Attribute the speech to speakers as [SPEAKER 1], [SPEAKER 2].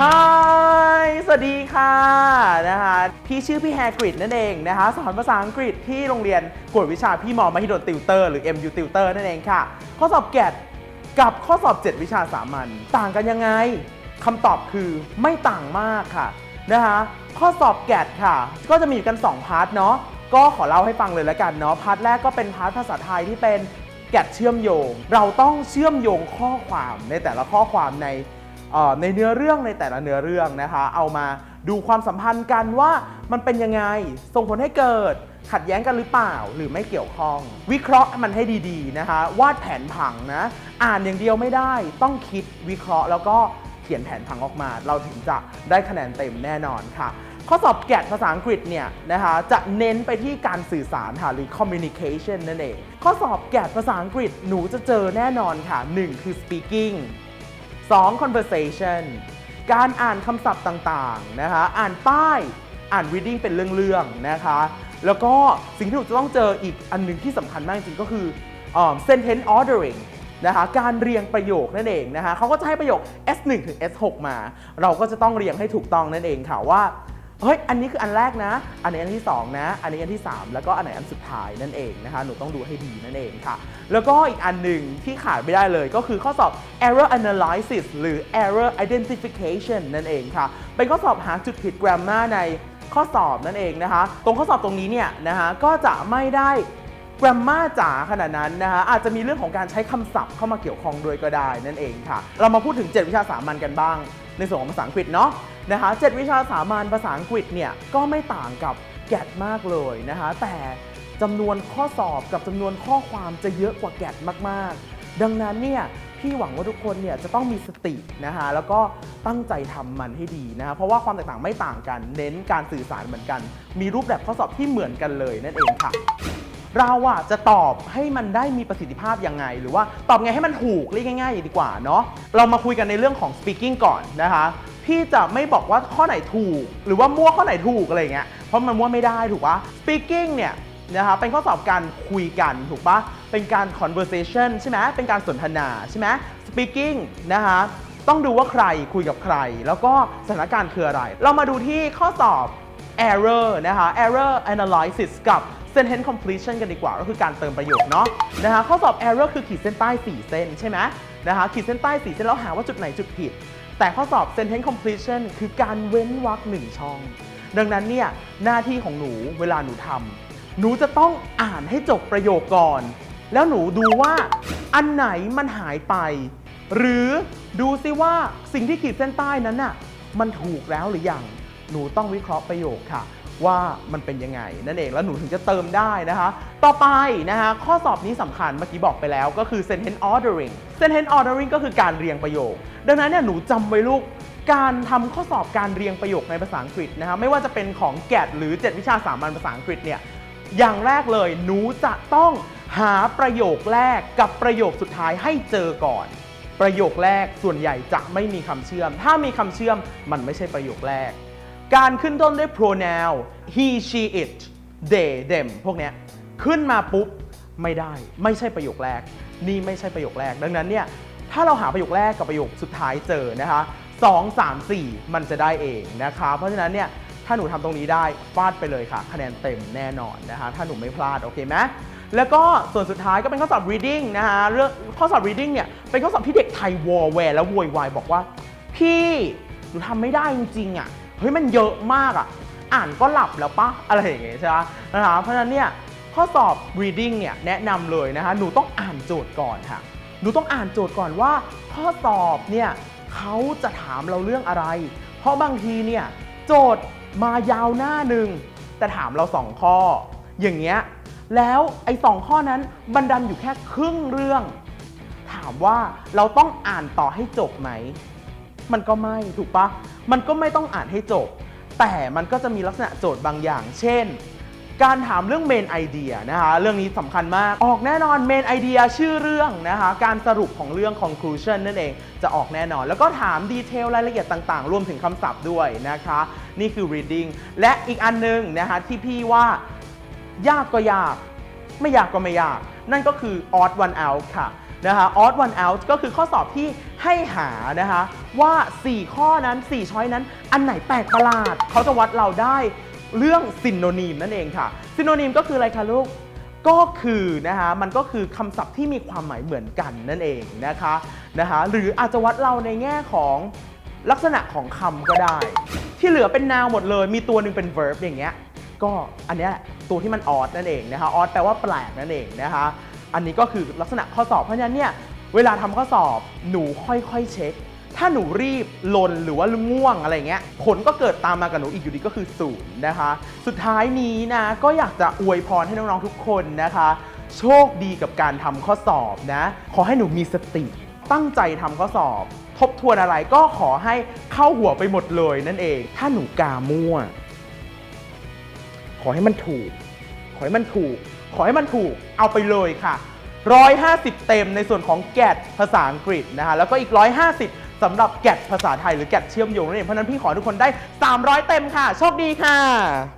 [SPEAKER 1] ฮายสวัสดีค่ะนะคะพี่ชื่อพี่แฮกริดนั่นเองนะคะสอนภาษาอังกฤษที่โรงเรียนกวดวิชาพี่มอมหิดลติวเตอร์หรือ MU ติวเตอร์นั่นเองค่ะ ข้อสอบแกดกับข้อสอบ 7 วิชาสามัญต่างกันยังไงคำตอบคือไม่ต่างมากค่ะนะคะข้อสอบแกดค่ะ ก็จะมีอยู่กัน 2 พาร์ทเนาะก็ขอเล่าให้ฟังเลยแล้วกันเนาะพาร์ทแรกก็เป็นพาร์ทภาษาไทยที่เป็นแกดเชื่อมโยง เราต้องเชื่อมโยงข้อความในแต่ละข้อความใน ในเนื้อเรื่องในแต่ละเนื้อเรื่องนะคะ เอามาดูความสัมพันธ์กันว่ามันเป็นยังไง ส่งผลให้เกิดขัดแย้งกันหรือเปล่าหรือไม่เกี่ยวข้อง วิเคราะห์มันให้ดีๆนะคะ วาดแผนผังนะ อ่านอย่างเดียวไม่ได้ ต้องคิดวิเคราะห์แล้วก็เขียนแผนผังออกมา เราถึงจะได้คะแนนเต็มแน่นอนค่ะข้อสอบแกดภาษาอังกฤษเนี่ยนะคะจะเน้นไปที่การสื่อสารค่ะหรือ communication นั่นเอง ข้อสอบแกดภาษาอังกฤษหนูจะเจอแน่นอนค่ะหนึ่งคือ speaking 2 conversation การอ่านคำศัพท์ต่างๆนะคะ อ่านป้าย อ่าน reading เป็นเรื่องๆนะคะ แล้วก็สิ่งที่หนูจะต้องเจออีกอันหนึ่งที่สำคัญมากจริงๆก็คืออ sentence ordering นะคะ การเรียงประโยคนั่นเองนะคะเขาก็จะให้ประโยค S1 ถึง S6 มา เราก็จะต้องเรียงให้ถูกต้องนั่นเองค่ะว่า เฮ้ย อันนี้คืออันแรกนะ อันนี้อันที่ 2 นะ อันนี้อันที่ 3 แล้วก็อันไหนอันสุดท้ายนั่นเองนะคะ หนูต้องดูให้ดีนั่นเองค่ะ แล้วก็อีกอันหนึ่งที่ขาดไม่ได้เลยก็คือข้อสอบ error analysis หรือ error identification นั่นเองค่ะ เป็นข้อสอบหาจุดผิด grammar ในข้อสอบนั่นเองนะคะ ตรงข้อสอบตรงนี้เนี่ยนะคะก็จะไม่ได้ grammar จ๋าขนาดนั้นนะคะอาจจะมีเรื่องของการใช้คำศัพท์เข้ามาเกี่ยวข้องด้วยก็ได้นั่นเองค่ะ เรามาพูดถึง 7 วิชาสามัญกันบ้าง ในส่วนของภาษาอังกฤษเนาะนะคะ7วิชาสามัญภาษาอังกฤษเนี่ยก็ไม่ต่างกับแกดมากเลยนะคะแต่จำนวนข้อสอบกับจำนวนข้อความจะเยอะกว่าแกดมากๆ ดังนั้นเนี่ยพี่หวังว่าทุกคนเนี่ยจะต้องมีสตินะคะแล้วก็ตั้งใจทำมันให้ดีนะคะเพราะว่าความแตกต่างไม่ต่างกัน เน้นการสื่อสารเหมือนกัน มีรูปแบบข้อสอบที่เหมือนกันเลยนั่นเองค่ะ เราอะจะตอบให้มันได้มีประสิทธิภาพยังไง หรือว่าตอบไงให้มันถูกเรียกง่ายๆดีกว่าเนาะเรามาคุยกันในเรื่องของ speaking ก่อนนะคะพี่จะไม่บอกว่าข้อไหนถูก หรือว่ามั่วข้อไหนถูกอะไรเงี้ยเพราะมันมั่วไม่ได้ถูกปะ speaking เนี่ยนะคะเป็นข้อสอบการคุยกันถูกปะเป็นการ conversation ใช่ไหมเป็นการสนทนาใช่ไหม speaking นะคะต้องดูว่าใครคุยกับใคร แล้วก็สถานการณ์คืออะไร เรามาดูที่ข้อสอบ error นะคะ error analysis กับ sentence completion กันดีกว่าก็คือการเติมประโยคเนาะนะคะข้อสอบ error คือขีดเส้นใต้ 4 เส้นใช่ไหมนะคะขีดเส้นใต้ 4 เส้นแล้วหาว่าจุดไหนจุดผิด แต่ข้อสอบ sentence completion คือการเว้นวรรคหนึ่งช่อง ดังนั้นเนี่ยหน้าที่ของหนูเวลาหนูทำหนูจะต้องอ่านให้จบประโยคก่อน แล้วหนูดูว่าอันไหนมันหายไป หรือดูซิว่าสิ่งที่ขีดเส้นใต้นั้นน่ะมันถูกแล้วหรือยัง หนูต้องวิเคราะห์ประโยคค่ะ ว่ามันเป็นยังไง นั่นเองแล้วหนูถึงจะเติมได้นะคะ ต่อไปนะคะข้อสอบนี้สำคัญเมื่อกี้บอกไปแล้วก็คือ sentence ordering sentence ordering ก็คือการเรียงประโยค ดังนั้นเนี่ยหนูจำไว้ลูกการทำข้อสอบการเรียงประโยคในภาษาอังกฤษนะคะไม่ว่าจะเป็นของแกดหรือ 7 วิชาสามัญภาษาอังกฤษเนี่ยอย่างแรกเลยหนูจะต้องหาประโยคแรกกับประโยคสุดท้ายให้เจอก่อน ประโยคแรกส่วนใหญ่จะไม่มีคำเชื่อม ถ้ามีคำเชื่อมมันไม่ใช่ประโยคแรก การขึ้นต้นด้วย pronoun he she it they them พวกเนี้ยขึ้นมาปุ๊บไม่ได้ ไม่ใช่ประโยคแรก นี่ไม่ใช่ประโยคแรก ดังนั้นเนี่ยถ้าเราหาประโยคแรกกับประโยคสุดท้ายเจอนะคะ2 3 4 มันจะได้เองนะคะ เพราะฉะนั้นเนี่ยถ้าหนูทำตรงนี้ได้ฟาดไปเลยค่ะ คะแนนเต็มแน่นอนนะคะถ้าหนูไม่พลาดโอเคไหมแล้วก็ส่วนสุดท้ายก็เป็นข้อสอบ reading นะคะเรื่องข้อสอบ reading เนี่ยเป็นข้อสอบที่เด็กไทยวอแวร์และโวยวายบอกว่า พี่หนูทำไม่ได้จริงๆอะ เฮ้ยมันเยอะมากอะ อ่านก็หลับแล้วปะอะไรอย่างเงี้ยใช่ไหมนะคะเพราะฉะนั้นเนี่ยข้อสอบ reading เนี่ยแนะนำเลยนะคะหนูต้องอ่านโจทย์ก่อนค่ะหนูต้องอ่านโจทย์ก่อนว่า ข้อสอบเนี่ยเขาจะถามเราเรื่องอะไร เพราะบางทีเนี่ยโจทย์มายาวหน้าหนึ่งแต่ถามเราสองข้อ อย่างเงี้ยแล้วไอ้สองข้อนั้นบันดันอยู่แค่ครึ่งเรื่อง ถามว่าเราต้องอ่านต่อให้จบไหม มันก็ไม่ถูกปะมันก็ไม่ต้องอ่านให้จบ แต่มันก็จะมีลักษณะโจทย์บางอย่าง เช่น การถามเรื่องเมนไอเดียนะคะเรื่องนี้สำคัญมาก ออกแน่นอนเมนไอเดียชื่อเรื่องนะคะการสรุปของเรื่อง conclusion นั่นเองจะออกแน่นอน แล้วก็ถามดีเทลรายละเอียดต่างๆ รวมถึงคำศัพท์ด้วยนะคะ นี่คือ reading และอีกอันหนึงนะคะที่พี่ว่ายากก็ยาก ไม่ยากก็ไม่ยาก นั่นก็คือ odd one out ค่ะนะคะ odd one out ก็คือข้อสอบที่ ให้หานะคะว่า 4 ข้อนั้น 4 ช้อยนั้น อันไหนแปลกประหลาด เขาจะวัดเราได้เรื่องซินโนนีมนั่นเองค่ะ ซินโนนีมก็คืออะไรคะลูกก็คือนะคะมันก็คือคำศัพท์ที่มีความหมายเหมือนกันนั่นเองนะคะนะคะหรืออาจจะวัดเราในแง่ของลักษณะของคำก็ได้ ที่เหลือเป็นนาวหมดเลย มีตัวหนึ่งเป็น verb อย่างเงี้ยก็อันเนี้ยตัวที่มันออดนั่นเองนะคะออดแปลว่าแปลกนั่นเองนะคะอันนี้ก็คือลักษณะข้อสอบเพราะฉะนั้นเนี่ย เวลาทำข้อสอบหนูค่อยๆเช็ค ถ้าหนูรีบลนหรือว่าง่วงอะไรเงี้ยผลก็เกิดตามมากับหนูอีกอยู่ดีก็คือศูนย์นะคะ สุดท้ายนี้นะก็อยากจะอวยพรให้น้องๆทุกคนนะคะ โชคดีกับการทำข้อสอบนะ ขอให้หนูมีสติตั้งใจทำข้อสอบ ทบทวนอะไรก็ขอให้เข้าหัวไปหมดเลยนั่นเอง ถ้าหนูกามั่ว ขอให้มันถูก ขอให้มันถูก ขอให้มันถูก เอาไปเลยค่ะ 150 เต็มในส่วนของแกดภาษาอังกฤษนะคะแล้วก็อีก 150สำหรับแกดภาษาไทยหรือแกดเชื่อมโยงนั่นเองเพราะนั้นพี่ขอทุกคนได้ 300 เต็มค่ะ โชคดีค่ะ